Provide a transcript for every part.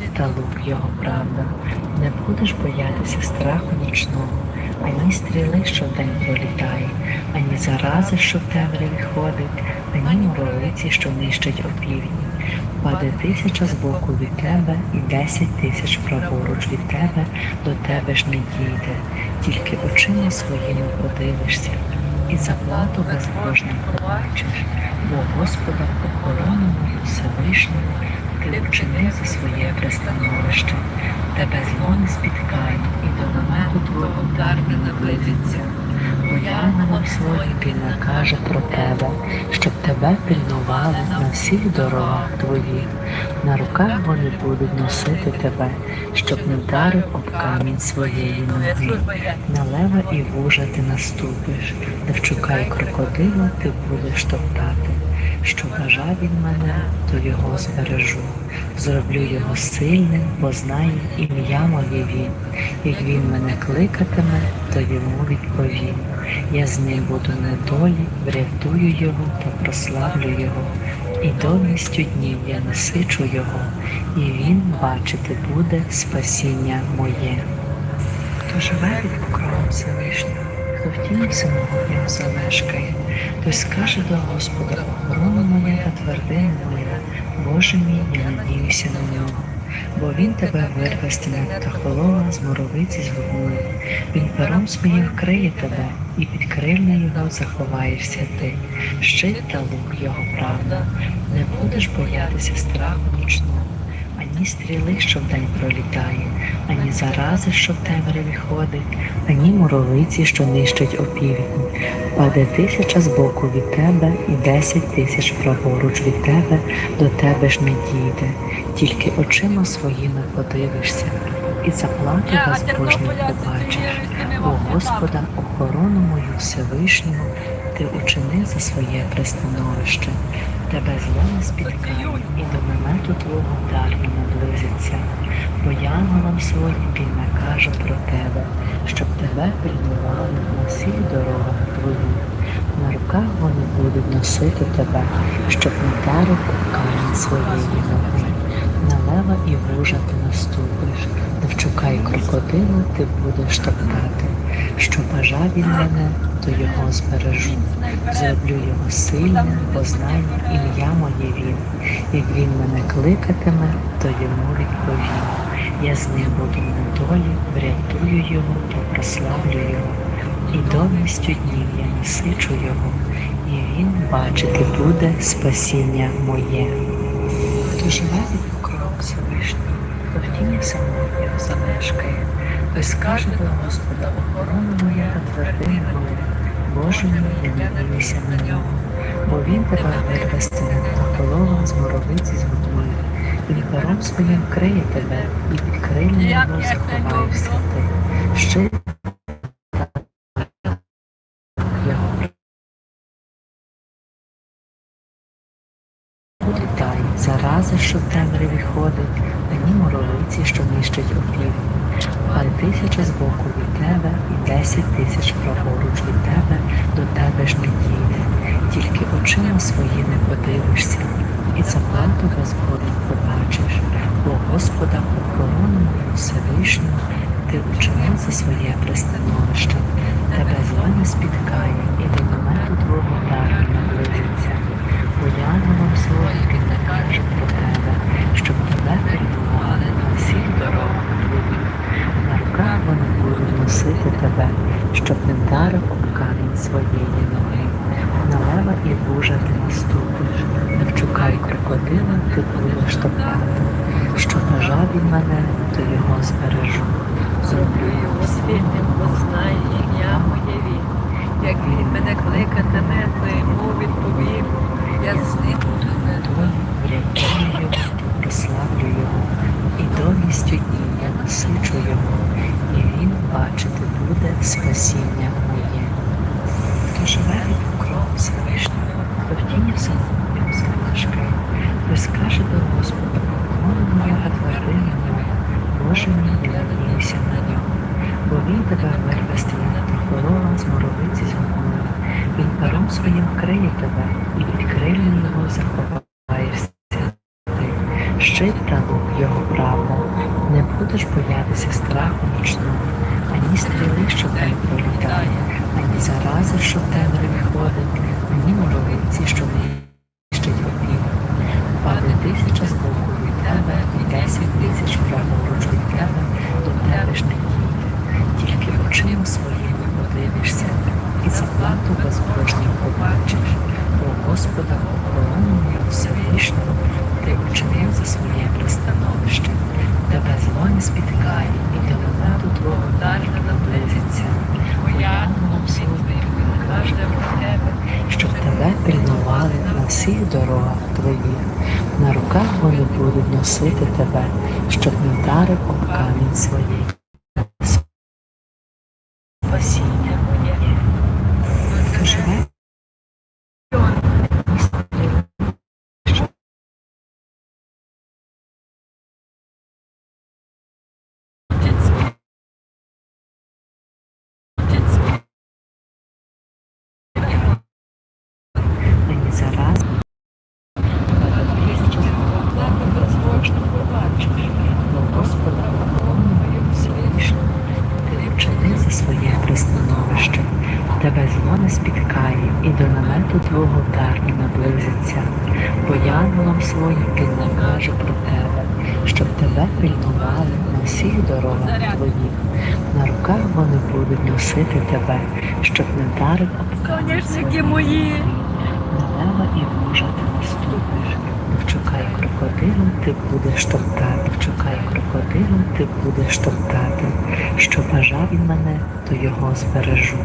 та лук його правда, не будеш боятися страху нічного, ані стріли, що вдень пролітає, ані зарази, що в темряві ходить, ані муровиці, що нищать опівдні. Паде тисяча з боку від тебе і десять тисяч праворуч від тебе, до тебе ж не дійде, тільки очима своїми подивишся, і заплату безбожним побачиш, бо Господа охорону мою Всевишнього ти вчини за своє пристановище, тебе зло не спіткає, і до намету твого дар не наблизиться. Бо янголам своїм він накаже про тебе, щоб тебе пильнували на всіх дорогах твоїх. На руках вони будуть носити тебе, щоб не вдарив об камінь своєї ноги. На лева і вужа ти наступиш, де вчукай крокодила ти будеш топтати. Що бажав він мене, то його збережу. Зроблю його сильним, бо знає ім'я моє він. Як він мене кликатиме, то йому відповім. Я з ним буду недолі, врятую його та прославлю його. І довністю днів я насичу його, і він бачити буде спасіння моє. Хто живе під покровом Всевишнього, хто в тіні всемогутнього залешкає, той скаже до Господа, охорона моя та твердиня моя, Боже мій, я надіюся на нього. Бо він тебе вирве з та холова з моровиці згубує. Він пером своїм вкриє тебе, і під крильня його заховаєшся ти. Щит та лук його правда, не будеш боятися страху нічного ані стріли, що вдень пролітає, ані зарази, що в темряві ходить, ані муровиці, що нищать опівдні. Паде тисяча з боку від тебе і десять тисяч праворуч від тебе, до тебе ж не дійде, тільки очима своїми подивишся, і заплату безбожних побачиш. Бо Господа охорону мою Всевишнього ти учини за своє пристановище. Тебе зло не спіткає, і до намету твого дар наблизиться, бо янголам своїм він накаже про тебе, щоб тебе пильнували на всіх дорогах твоїх. На руках вони будуть носити тебе, щоб не вдарив об камінь своєї ноги. На лева і вужа ти наступиш, не вчукай крокодила, ти будеш топтати. Що бажав він мене, то його збережу. Зроблю його сильним, бо знає ім'я моє він. Як він мене кликатиме, то йому відповім. Я з ним буду в недолі, врятую його та прославлю його. І довністю днів я насичу його, і він бачити буде спасіння моє. Хто живе від покрову Всевишнього, хто в тіні самотнього залешкає, скаже Господа, охорона моя та твердиня моя, Боже мій, я надіюся на нього, бо він тебе вирвестиме та полова з моровиці згодує, він пером своїм криє тебе, і під крилля його заховаєшся ти. Літай, зарази, що в темряві ходить, ані що нищать опівдні. Хай тисяча з боку від тебе і десять тисяч праворуч від тебе, до тебе ж не дійде. Тільки очима своїми подивишся, і заплату безборну побачиш, бо Господа охорону мою Всевишнього ти учинив за своє пристановище. Тебе зла не спіткає, і до намету твого дар не наблизиться. Бо янголам своїм він накаже про тебе, щоб тебе пильнували на всіх дорогах твоїх. На руках вони будуть носити тебе, не об камінь своєї ноги. На лева і вужа ти наступиш, не вчукай крокодила, ти будеш топтати. Що бажав він мене, то його збережу. Зроблю його Світим познає ім'я моє він. Як він мене кликатиме, то йому відповім. Я з ним буду не врятую прославлю його, і довністю днів я насичу його, і він бачити буде спасіння живе від покрову Всевишнього, тіні самотнього той скаже до Господа, моя та твердиня Боже мій, я надіюся на нього. Бо він тебе вирвестиме та холова з моровиці згодує. Він пером своїм криє тебе, і під крилі його заховаєшся ти. Щит та лук його правда, тебе, не будеш боятися страху нічного, ані стріли, що день пролітає, ані зарази, що в темряві ходить, мені моровиці, що нищить опів. Паде тисяча з боку від тебе, і десять тисяч праворуч від тебе, до тебе ж не дійде. Тільки очима своїми подивишся, і заплату безбожнім побачиш. Бо Господа охороною Всевишнього ти учинив за своє пристановище. Тебе зло не спіткає, і до моменту твого далі не наблизиться. Моя Янголом своїм каже про тебе. щоб тебе пильнували на всіх дорогах твоїх. На руках вони будуть носити тебе, щоб не вдарив об камінь своїй. Спасіння моє. Хто живе що мені зараз Бо Господа охороною Всевишнього ти вчинив за своє пристановище. Тебе зло не спіткає, і до твого вдар наблизиться. Бо янголам своїм він накаже про тебе, щоб тебе пильнували на всіх дорогах твоїх. На руках вони будуть носити тебе, щоб не вдарив об камінь Соняшники мої. На небо і вужа ти наступиш. Вчукай крокодилом, ти будеш топтати. Вчукай крокодилом, ти будеш топтати. Що бажав він мене, то його збережу.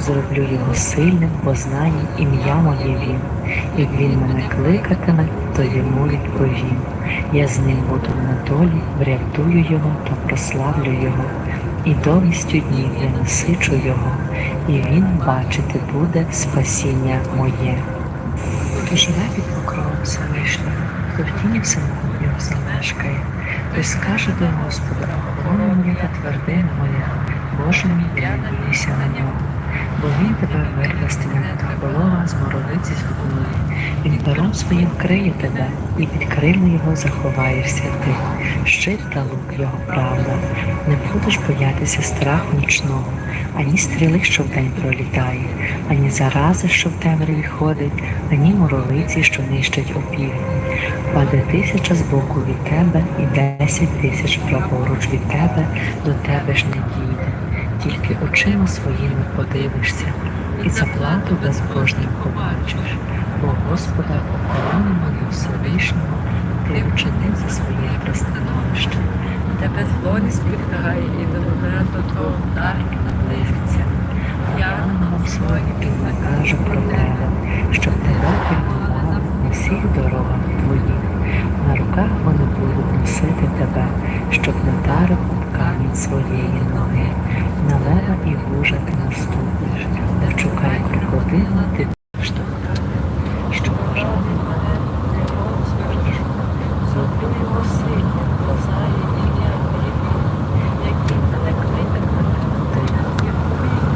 Зроблю його сильним, бо знає ім'я моє він. Як він мене кликатиме, то йому відповім. Я з ним буду на долі, врятую його та прославлю його. І довгістю днів я насичу його, і він бачити буде спасіння моє. Хто живе під покровом Всевишнього, хто в тіні всемогутнього замешкає, той скаже до Господа, моя та твердина моя, Боже мій, я на нього. Бо він тебе вирве з тіни та полова з моровиці з губної. Він пером своїм криє тебе, і під крила його заховаєшся ти. Щит та лук його правда. Не будеш боятися страху нічного, ані стріли, що вдень пролітає, ані зарази, що в темряві ходить, ані муровиці, що нищать опівдні. Паде тисяча з боку від тебе, і десять тисяч праворуч від тебе, до тебе ж не дійде. Тільки очима своїми подивишся, і заплату безбожним побачиш. Бо Господа охорони мою Всевишнього, ти вчинив за своє пристановище. Тебе зло не спіткає, і до моменту твого вдар не наблизиться. Я Янголом своїм він накаже про тебе, щоб тебе пильнували на всіх дорогах твоїх. На руках вони будуть носити тебе, щоб не вдарив об камінь своєї ноги. На лева і гужа ти наступиш, не вчукай крокодила, ти будеш топтати. Що бажав він мене, не збережу. Зроблю його сильним, бо знає ім'я моє він. Як він мене кликатиме, то я відповім.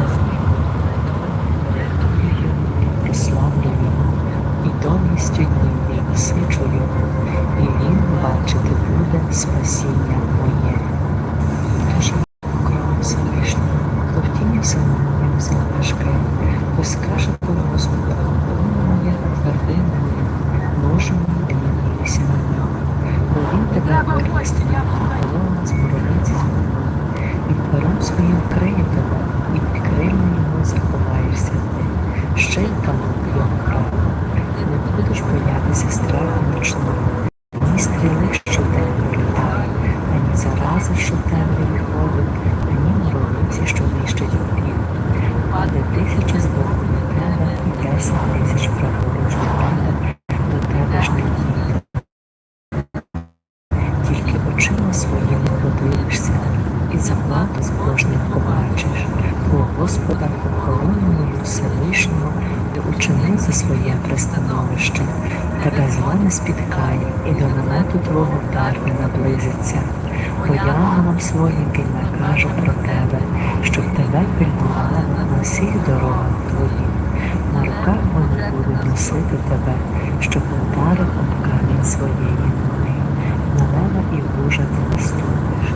Я з ним буду на долі, врятую його, прославлю його, і довгістю днів я насичу його, і він бачити буде спасіння моє. Тож покровом Всевишнього, хто в тіні всемогутнього замешкає, то скаже до Господа, охорона моя та твердина моя, Боже мій, не надійся на нього, бо він тебе виростиме, полона з моровиці з голови, і пером своїм криє тебе, і під крильми його заховаєшся ти. Ще й та лук його правда. Не будеш боятися страху нічного, ні стріли, що в день пролітає, ані зарази, що в темряві ходить, ані муровиці, що нищать опів. Паде тисяча з боку від тебе, і десять тисяч праворуч від тебе, до тебе ж не дійде. Тільки очима своїми подивишся, і заплату збожним побачиш, бо Господа охороною Всевишнього ти учинив за своє пристановище. Тебе зло не спіткає, і до намету твого вдар не наблизиться. Бо янголам своїм він накаже про тебе, щоб тебе пильнували на всіх дорогах твоїх. На руках вони будуть носити тебе, щоб не вдарив об камінь своєї ноги. на лева і вужа ти не ступиш,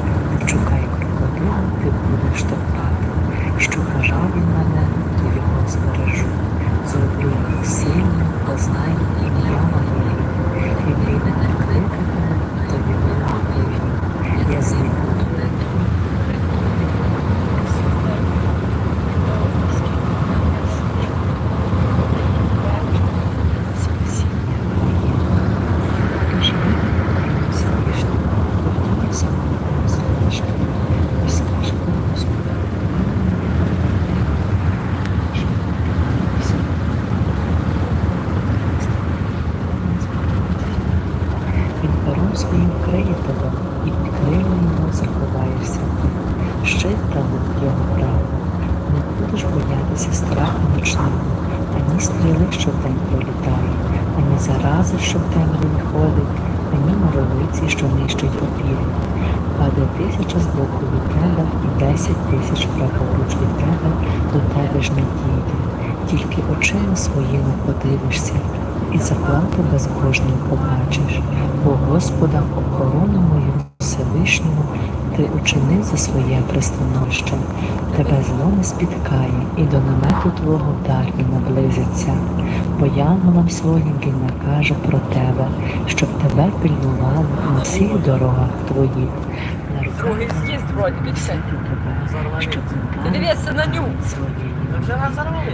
крокодила, ти будеш топтати. Що вражав він мене, то його збережу. Зроблю його сильним, познай ім'я моє. І він мене кликатиме, то його відповім. Я з ним буду спасіння моє. Тож ми повернемося вишні, повернемося в залишки. І скажемо Господу, що повернемося. Він пером своїм криє тебе, і під крилом його заховаєшся. Щит та лук його право. Не будеш боятися страху нічного, ані стріли, що вдень пролітає, ані зарази, що в темряві ходить, ані моровиці, що нищить опір. Паде тисяча з боку від тебе і десять тисяч праворуч від тебе, до тебе ж не дійде. Тільки очима своїми подивишся, і заплату безбожну побачиш, бо Господа охорону мою Всевишньому ти учинив за своє пристановище. Тебе зло не спіткає, і до намету твого дар не наблизиться, бо янголам своїм він накаже про тебе, щоб тебе пильнували на всіх дорогах твоїх. На руках Другий з'їзд вроді, більше. щоб не Ти дивися на ню. Вже зарвали.